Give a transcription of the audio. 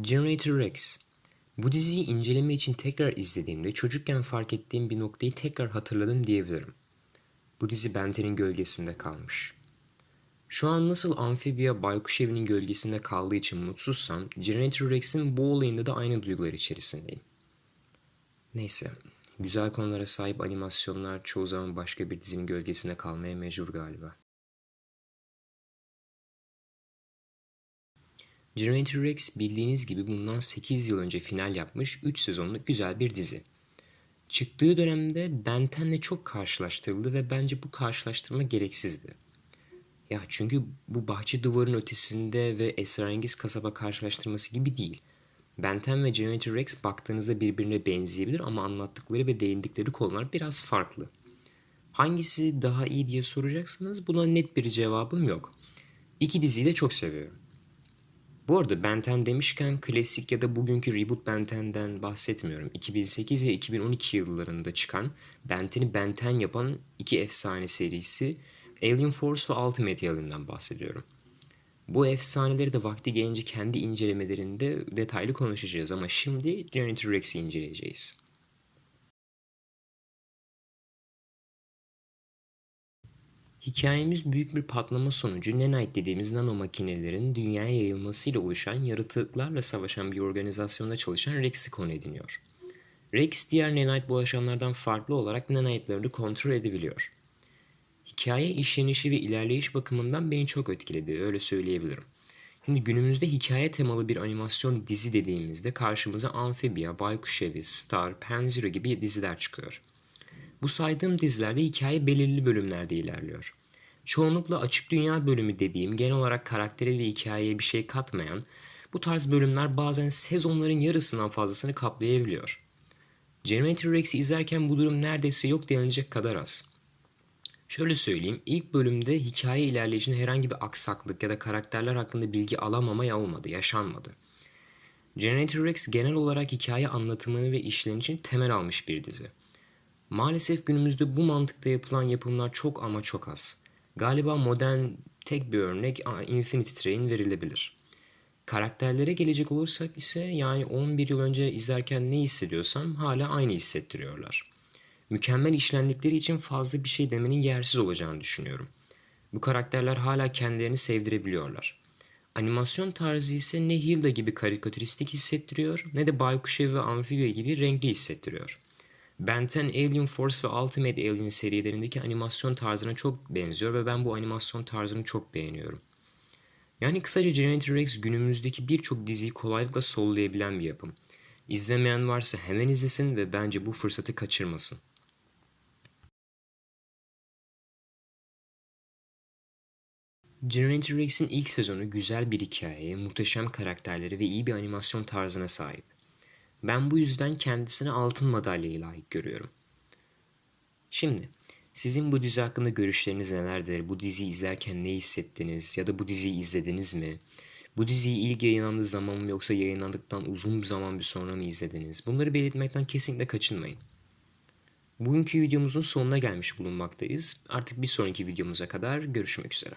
Generator Rex. Bu diziyi inceleme için tekrar izlediğimde çocukken fark ettiğim bir noktayı tekrar hatırladım diyebilirim. Bu dizi Benten'in gölgesinde kalmış. Şu an nasıl amfibiya baykuş evinin gölgesinde kaldığı için mutsuzsam, Generator Rex'in bu olayında da aynı duygular içerisindeyim. Neyse, güzel konulara sahip animasyonlar çoğu zaman başka bir dizinin gölgesinde kalmaya mecbur galiba. Generator Rex bildiğiniz gibi bundan 8 yıl önce final yapmış 3 sezonluk güzel bir dizi. Çıktığı dönemde Ben 10'le çok karşılaştırıldı ve bence bu karşılaştırma gereksizdi. Ya çünkü bu bahçe duvarın ötesinde ve esrarengiz kasaba karşılaştırması gibi değil. Ben 10 ve Generator Rex baktığınızda birbirine benzeyebilir ama anlattıkları ve değindikleri konular biraz farklı. Hangisi daha iyi diye soracaksınız buna net bir cevabım yok. İki diziyi de çok seviyorum. Bu arada Ben 10 demişken klasik ya da bugünkü reboot Ben 10'den bahsetmiyorum. 2008 ve 2012 yıllarında çıkan Ben 10'i Ben 10 yapan iki efsane serisi Alien Force ve Ultimate Alien'dan bahsediyorum. Bu efsaneleri de vakti gelince kendi incelemelerinde detaylı konuşacağız ama şimdi Generator Rex'i inceleyeceğiz. Hikayemiz büyük bir patlama sonucu Nanite dediğimiz nano makinelerin dünyaya yayılmasıyla oluşan yaratıklarla savaşan bir organizasyonda çalışan Rex'i konu ediniyor. Rex diğer Nanite bulaşanlardan farklı olarak Nanite'larını kontrol edebiliyor. Hikaye işlenişi ve ilerleyiş bakımından beni çok etkiledi, öyle söyleyebilirim. Şimdi günümüzde hikaye temalı bir animasyon dizi dediğimizde karşımıza Amphibia, Baykuş Evi, Star, Panzero gibi diziler çıkıyor. Bu saydığım dizilerde hikaye belirli bölümlerde ilerliyor. Çoğunlukla açık dünya bölümü dediğim genel olarak karaktere ve hikayeye bir şey katmayan bu tarz bölümler bazen sezonların yarısından fazlasını kaplayabiliyor. Generator Rex'i izlerken bu durum neredeyse yok denilecek kadar az. Şöyle söyleyeyim, ilk bölümde hikaye ilerleyişinde herhangi bir aksaklık ya da karakterler hakkında bilgi alamamaya olmadı, yaşanmadı. Generator Rex genel olarak hikaye anlatımını ve işlenişini temel almış bir dizi. Maalesef günümüzde bu mantıkta yapılan yapımlar çok ama çok az. Galiba modern tek bir örnek Infinity Train verilebilir. Karakterlere gelecek olursak ise yani 11 yıl önce izlerken ne hissediyorsam hala aynı hissettiriyorlar. Mükemmel işlendikleri için fazla bir şey demenin yersiz olacağını düşünüyorum. Bu karakterler hala kendilerini sevdirebiliyorlar. Animasyon tarzı ise ne Hilda gibi karikatüristik hissettiriyor ne de Baykuş ve Amphibia gibi renkli hissettiriyor. Ben 10, Alien Force ve Ultimate Alien serilerindeki animasyon tarzına çok benziyor ve ben bu animasyon tarzını çok beğeniyorum. Yani kısaca Generator Rex günümüzdeki birçok diziyi kolaylıkla sollayabilen bir yapım. İzlemeyen varsa hemen izlesin ve bence bu fırsatı kaçırmasın. Generator Rex'in ilk sezonu güzel bir hikayeye, muhteşem karakterleri ve iyi bir animasyon tarzına sahip. Ben bu yüzden kendisine altın madalyayı layık görüyorum. Şimdi sizin bu dizi hakkında görüşleriniz nelerdir? Bu diziyi izlerken ne hissettiniz? Ya da bu diziyi izlediniz mi? Bu diziyi ilk yayınlandığı zaman mı yoksa yayınlandıktan uzun bir zaman bir sonra mı izlediniz? Bunları belirtmekten kesinlikle kaçınmayın. Bugünkü videomuzun sonuna gelmiş bulunmaktayız. Artık bir sonraki videomuza kadar görüşmek üzere.